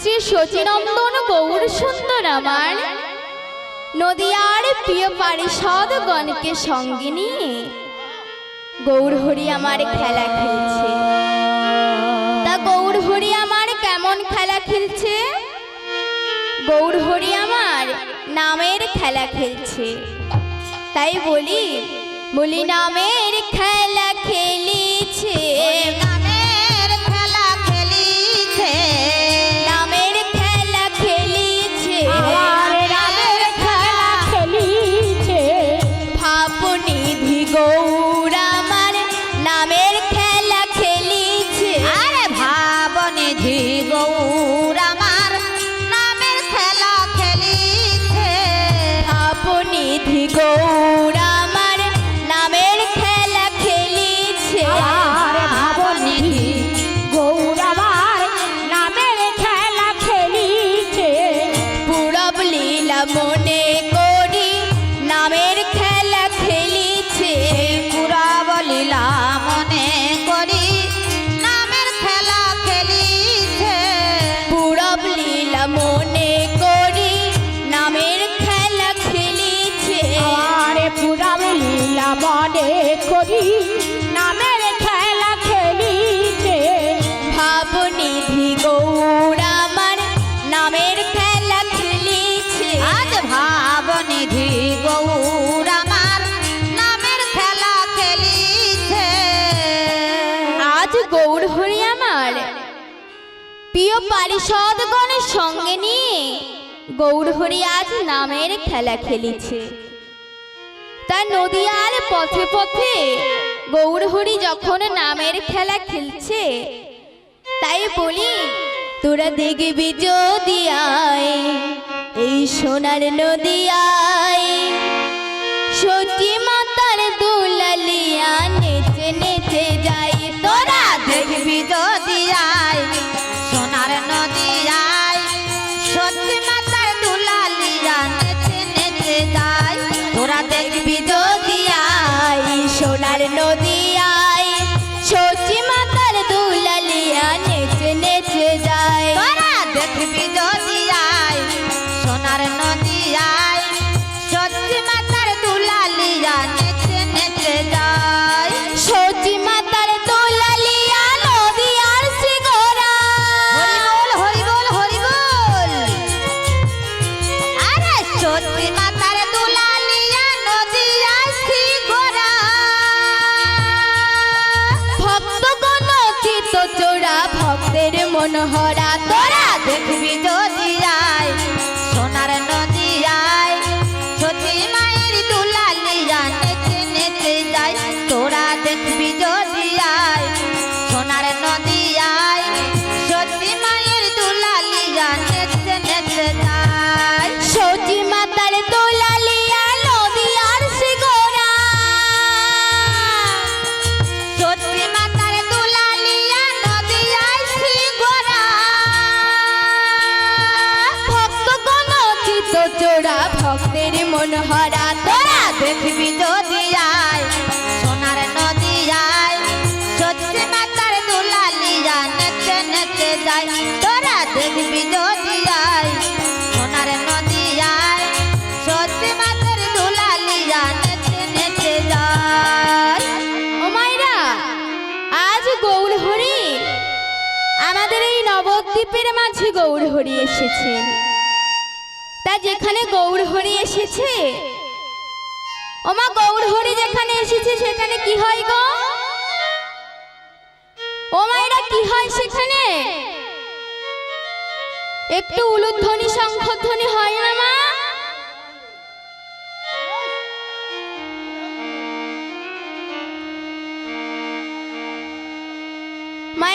শ্রী শচীনন্দন গৌর সুন্দর আমার। নদিয়ার প্রিয় পারিষদ গণকে সঙ্গে নিয়ে গৌরহরি আমার খেলা খেলছে। তা গৌরহরি আমার কেমন খেলা খেলছে? গৌরহরি আমার নামের খেলা খেলছে। তাই বলি বলি নামের খেলা খেলিছে। পারিষদগণের সঙ্গে নিয়ে গৌর হরি আজ নামের খেলা খেলিছে। তার নদীয়ার পথে পথে গৌর হরি যখন নামের খেলা খেলছে, তাই বলি, তোরা দেখবি যদি এই সোনার নদিয়ায় সতী মাতার দুলালিয়া নেচে নেচে মনোহরা তোরা দেখবি যদি আয় সোনার নদী আয় সতী মায়ের দুলালিয়া নেচে নেচে যায়, তোরা দেখবি যদি এই নবদ্বীপের মাঝে গৌর হরি এসেছেন তা যেখানে গৌর হরি এসেছে? ওমা, গৌর হরি যেখানে এসেছে, সেখানে কি হয় গো? ওমা, এরা কি হয় সেখানে? একটু উলুধ্বনি, শঙ্খধ্বনি হয় না মা?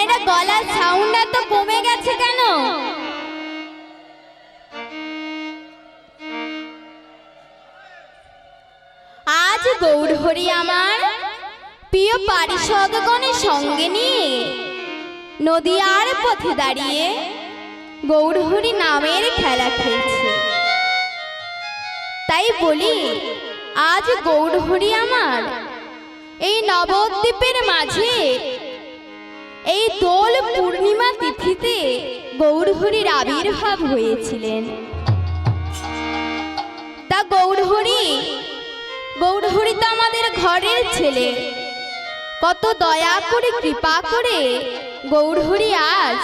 মায়েরা গলার সাউন্ড এত কমে গেছে কেন? আজ গৌরহরি আমার প্রিয় পারিষদগণের সঙ্গে নিয়ে নদীয়ার পথে দাঁড়িয়ে গৌরহরি নামের খেলা খেলছে। তাই বলি, আজ গৌরহরি আমার এই নবদ্বীপের মাঝে এই দোল পূর্ণিমা তিথিতে গৌরহরির আবির্ভাব হয়েছিলেন। তা গৌরহরি গৌরহরি তো আমাদের ঘরের ছেলে। কত দয়া করে, কৃপা করে গৌরহরি আজ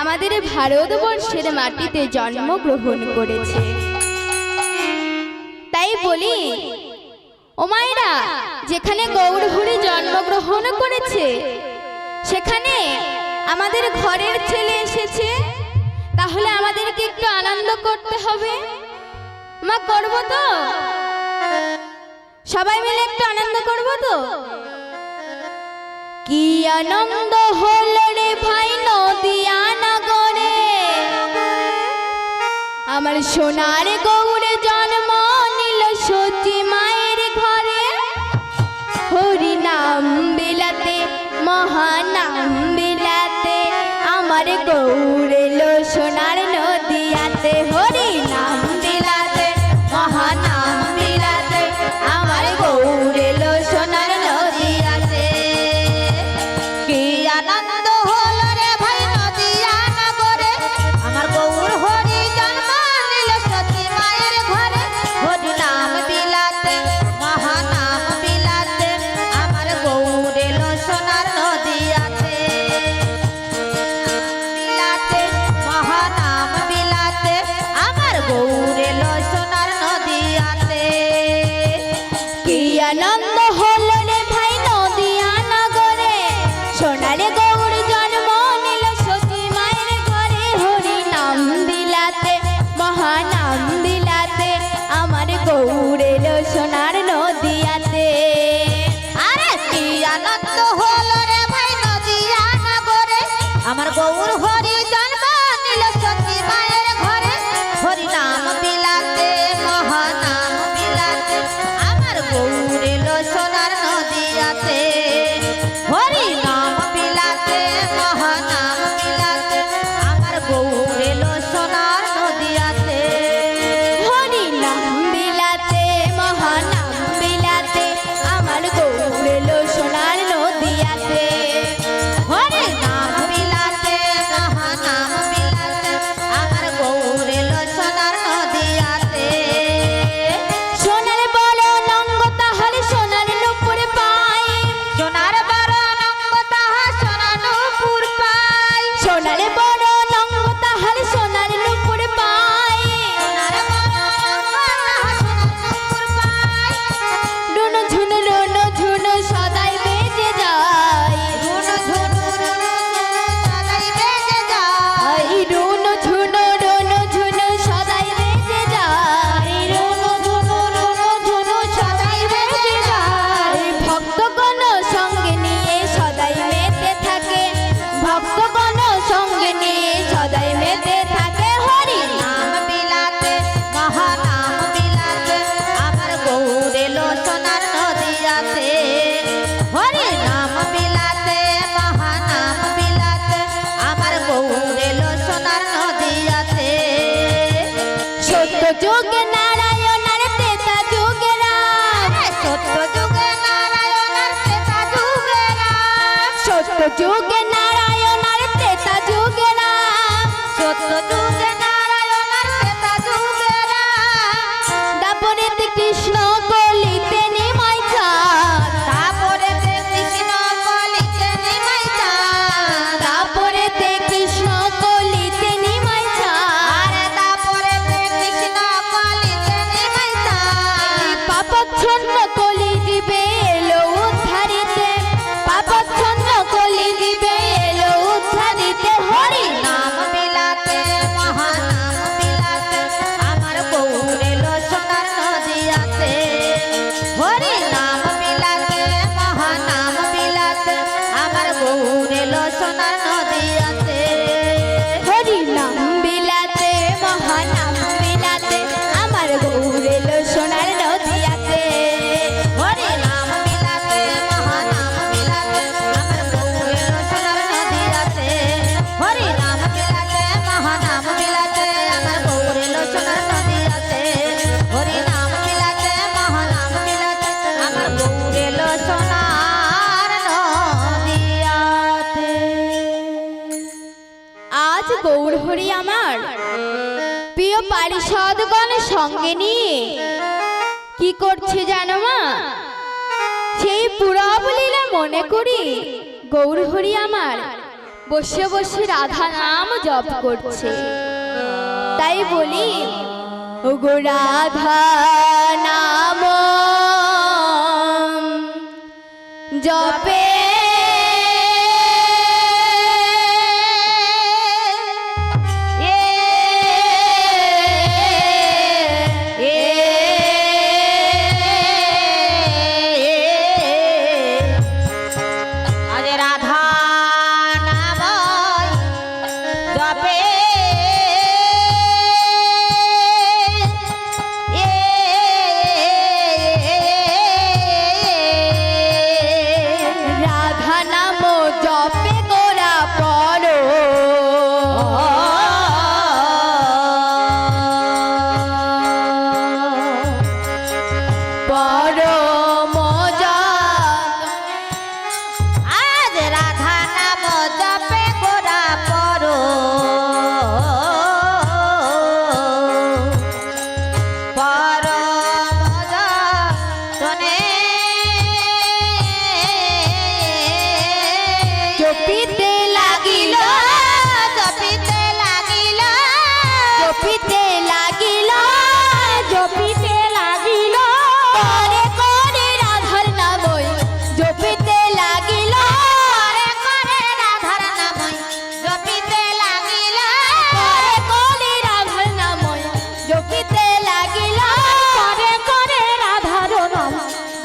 আমাদের ভারতবর্ষের মাটিতে জন্মগ্রহণ করেছে। তাই বলি ওমায়রা যেখানে গৌরহরি জন্মগ্রহণ করেছে সেখানে আমাদের ঘরের ছেলে এসেছে। তাহলে আমাদেরকে একটু আনন্দ করতে হবে। মা, করব তো? সবাই মিলে একটু আনন্দ করব তো? কি আনন্দ হলো রে ভাই নদিয়া নগরে? আমার সোনার গো Oh. do get now. সঙ্গে নিয়ে। কি করছে জানো মা? সেই পুরাবলীলা মনে করি গৌরহরি আমার বসে বসে রাধা নাম জপ করছে। তাই বলি, ওগো রাধা নাম, জপে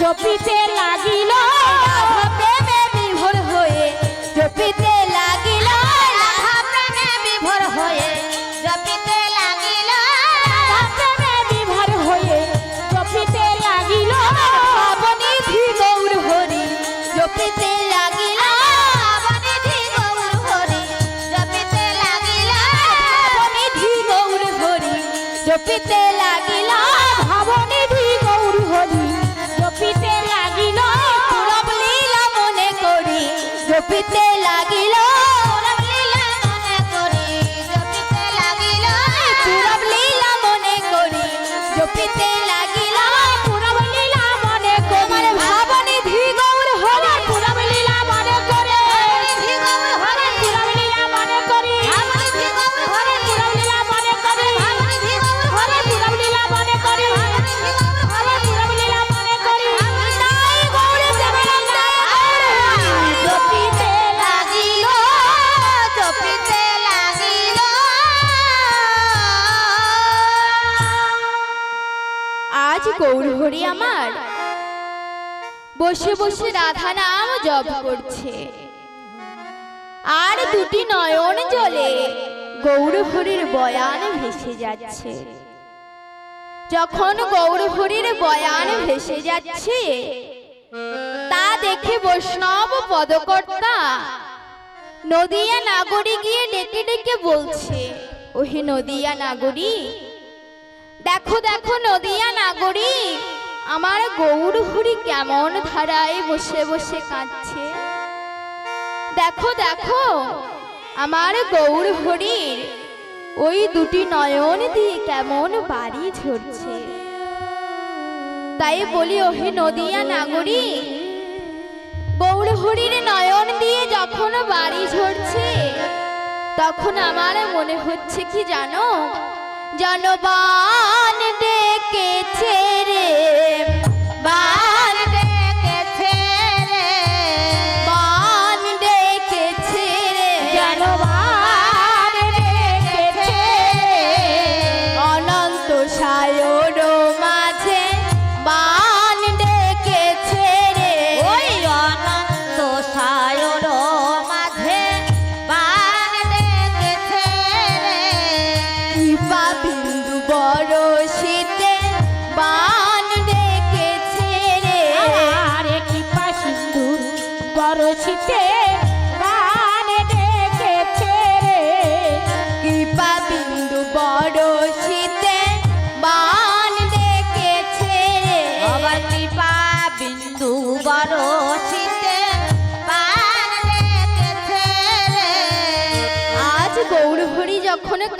জপিতে লাগিল। গৌরহরি আমার। বসে বসে রাধা নাম জপ করছে। আর দুটি নয়ন জলে গৌরহরির বয়ান ভেসে যাচ্ছে। যখন গৌরহরির বয়ান ভেসে যাচ্ছে, তা দেখে বৈষ্ণব পদকর্তা নদিয়া নাগরী গিয়ে ডেকে ডেকে বলছে, ওহে নদিয়া নাগরী, দেখো দেখো নদিয়া নাগরী আমার গৌর হরি কেমন ধারায় বসে বসে কাঁদছে। দেখো দেখো, আমার গৌর হরির ওই দুটি নয়ন দিয়ে কেমন বাড়ি ঝরছে। তাই বলি, ওহে নদিয়া নাগরী গৌর হরির নয়ন দিয়ে যখন বাড়ি ঝরছে, তখন আমার মনে হচ্ছে কি জানো জনবান ডেকেছে রে। বান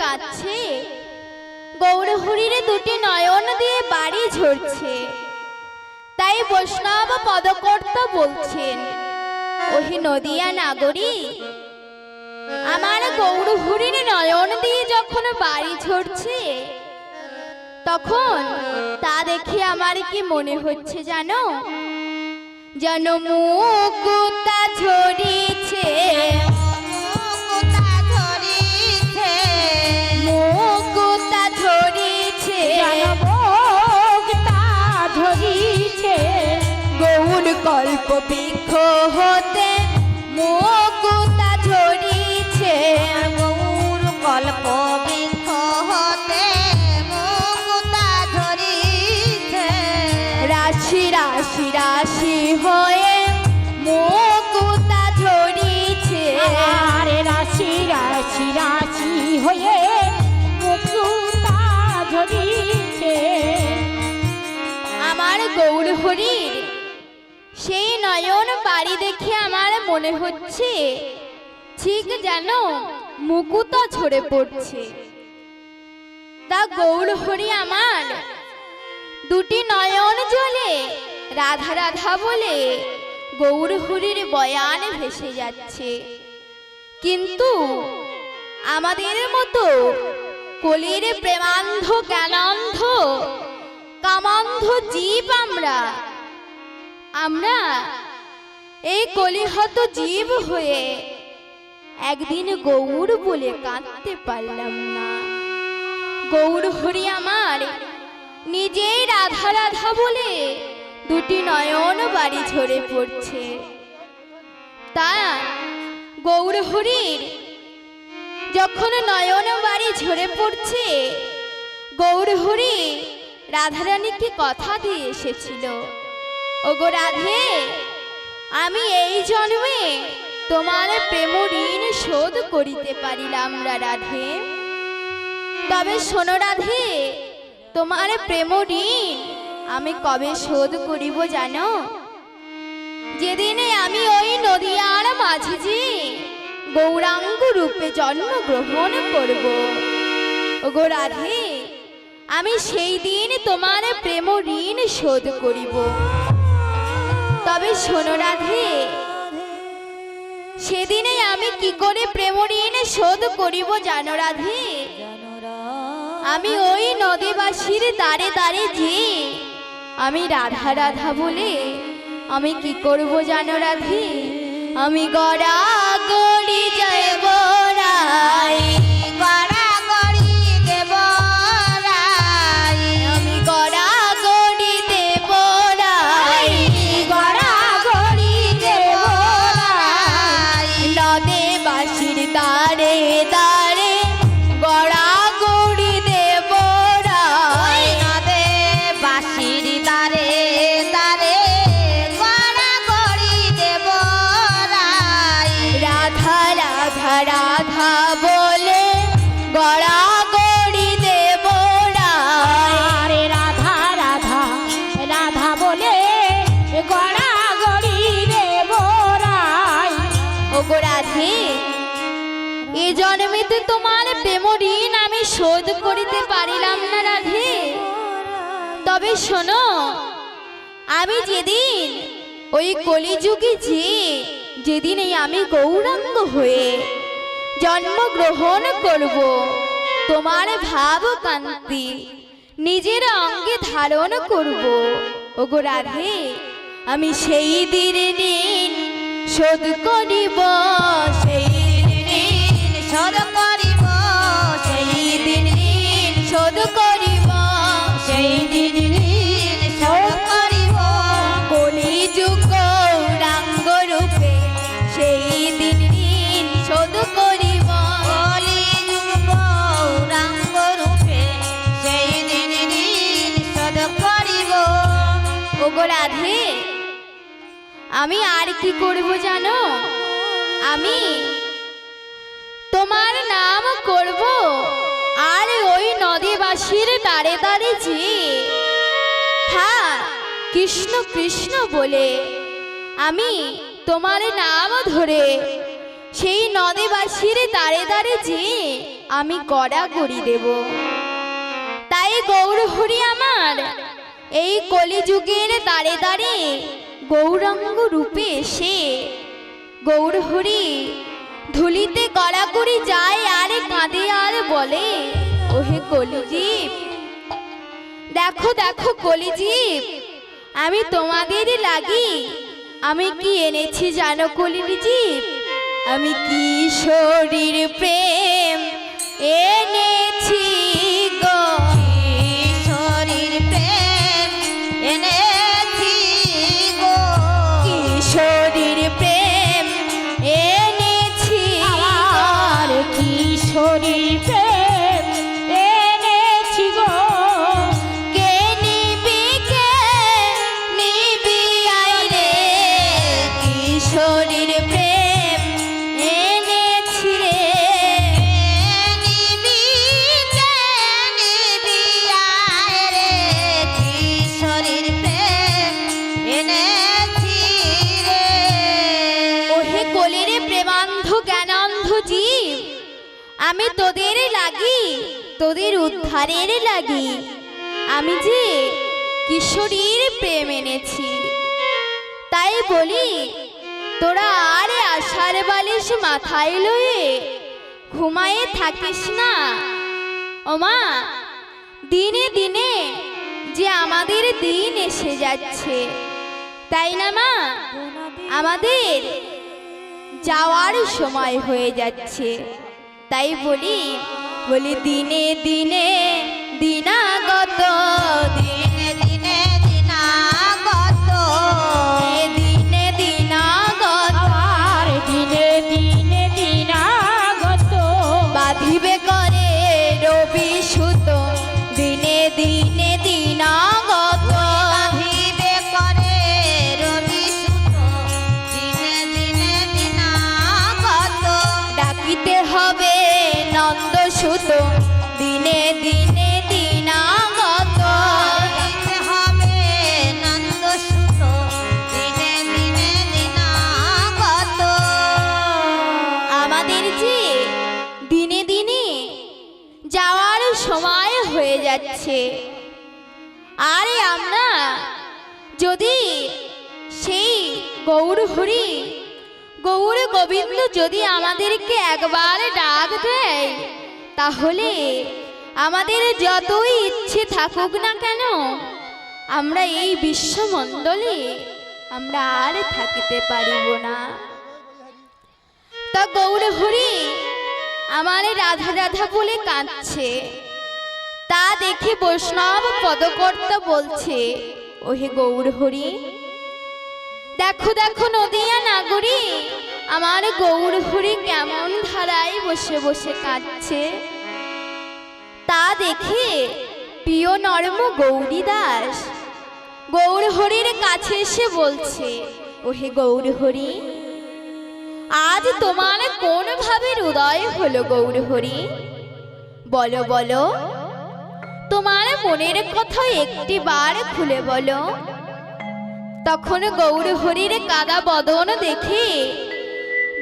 কাঁদছে গৌরহরির দুটি নয়ন দিয়ে বাড়ি ঝরছে। তাই বৈষ্ণব পদকর্তা বলছেন, ওহে নদিয়া নাগরী, আমার গৌরহরির নয়ন দিয়ে যখন বাড়ি ঝরছে, তখন তা দেখে আমার কি মনে হচ্ছে জানো? যেন মুকুতা ঝরিছে বৃক্ষ হতে মুকুতা ঝরিছে গৌর কল্প হতে মুকুতা ঝরিছে। রাশি রাশি রাশি হয়ে মুকুতা সেই নয়ন বাড়ি দেখে আমার মনে হচ্ছে। ঠিক যেন মুকুতা ঝরে পড়ছে। তা গৌর হরি আমার, দুটি নয়ন জলে রাধা রাধা বলে, গৌর হরির বয়ান ভেসে যাচ্ছে। কিন্তু আমাদের মতো কলির প্রেমান্ধ, জ্ঞানান্ধ, কামান্ধ জীব আমরা আমরা এই কলিহত জীব হয়ে একদিন গৌর বলে কাঁদতে পারলাম না। গৌর হরি আমার নিজেই রাধা রাধা বলে দুটি নয়ন বাড়ি ঝরে পড়ছে। তা গৌর হরির যখন নয়ন বাড়ি ঝরে পড়ছে, গৌর হরি রাধারানীকে কথা দিয়ে এসেছিল। ওগো রাধে, আমি এই জন্মে তোমার প্রেম ঋণ শোধ করিতে পারিলাম না রাধে। তবে শোনো রাধে, তোমার প্রেম ঋণ আমি কবে শোধ করিব জানো? যেদিনে আমি ওই নদিয়ার মাঝে যে গৌরাঙ্গ রূপে জন্মগ্রহণ করব। ওগো রাধে, আমি সেই দিন তোমার প্রেম ঋণ শোধ করিব। তবে শোনো রাধে। সেদিনে আমি কি করে প্রেম ঋণ শোধ করিব জানো রাধে? আমি ওই নদীবাসীর দ্বারে দ্বারে যে, আমি রাধা রাধা বলে আমি কি করব জানো রাধে? আমি গড়া গড়ি জয় বরাই দাঁড়ে দাঁড়ে করিতে পারিলাম না রাধে। তবে শোনো, আমি যেদিন ওই কলিযুগে যে যেদিন এই আমি গৌরাঙ্গ হয়ে জন্মগ্রহণ করব, তোমার ভাব কান্তি নিজের অঙ্গে ধারণ করব। ওগো রাধে, আমি সেই দিন ঋণ শোধ করিব, সেই দিন শোধ আমি আর কি করব জানো? আমি তোমার নাম করব আর ওই নদীবাসীর দাঁড়ে দাঁড়ে যে। হ্যাঁ কৃষ্ণ কৃষ্ণ বলে, আমি তোমার নাম ধরে সেই নদীবাসীর দাঁড়ে দাঁড়ে যে আমি কড়া করি দেব। তাই গৌরহরি আমার, এই কলিযুগের দাঁড়ে দাঁড়ে গৌরাঙ্গ রূপে এসে গৌরহরি ধুলিতে কড়াকড়ি যায়, আরে কাঁদে আর বলে, ওহে কলিজীব, দেখো দেখো কলিজীব, আমি তোমাদেরই লাগি, আমি কি এনেছি জানো কলিজীব? আমি কিশোরীর প্রেম এনেছি? তোদের উদ্ধারের লাগি। আমি যে কিশোরীর প্রেম এনেছি। তাই বলি, তোরা আরে আষাঢ় বালিশ মাথায় লয়ে ঘুমায়ে থাকিস না। ওমা দিনে দিনে যে আমাদের দিন এসে যাচ্ছে, তাই না মা? আমাদের যাওয়ার সময় হয়ে যাচ্ছে। তাই বলি বলি দিনে দিনে দিনাগত দিনে গৌর হরি। গৌর গোবিন্দ যদি আমাদেরকে একবার ডাক দেয়, তাহলে আমাদের যতই ইচ্ছে থাকুক না কেন, আমরা এই বিশ্বমণ্ডলে আমরা আর থাকিতে পারিব না। তা গৌর হরি আমার রাধা রাধা বলে কাঁদছে। তা দেখে বৈষ্ণব পদকর্তা বলছে, ওহে গৌর হরি দেখো দেখো নদিয়া নাগরী, আমার গৌর হরি কেমন ধারায় বসে বসে কাঁদছে। তা দেখে প্রিয় নরম গৌরী দাস, গৌর হরির কাছে এসে বলছে, ওহে গৌর হরি, আজ তোমার কোন ভাবের উদয় হলো গৌর হরি? বলো বলো, তোমার মনের কথা একটি বার খুলে বলো। তখন গৌর হরির কাদা বদন দেখে।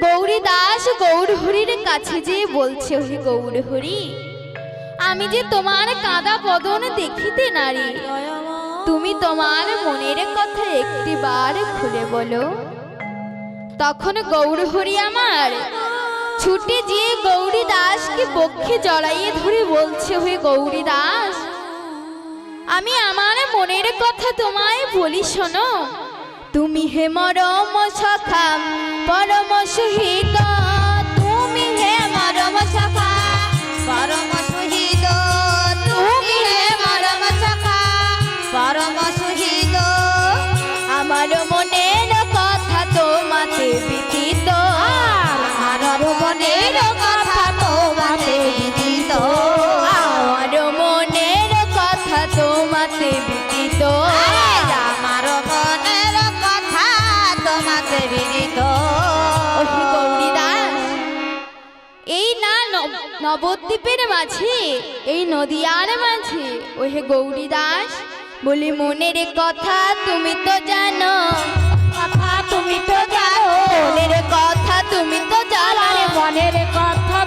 গৌরী দাস, গৌর হরির কাছে যে বলছে, ওহে গৌর হরি, আমি যে তোমার কাদা বদন দেখিতে নারী, তুমি তোমার মনের কথা একটি বার খুলে বলো। তখন গৌরহরি আমার ছুটে যেয়ে গৌরী দাসকে বক্ষে জড়াইয়ে ধরে বলছে হয়ে গৌরী দাস আমি আমার মনের কথা তোমায় বলি শোনো। তুমি হে মরম সখা পরম সহিত। তোমাতে বিদিত আমার মনের কথা তোমাতে বিদিত এই না নবদ্বীপের মাঝে এই নদিয়ার মাঝে ওহে গৌরী দাস বলি মনের কথা তুমি তো জানো। কথা তুমি তো জানো। মনের কথা তুমি তো জানো। মনের কথা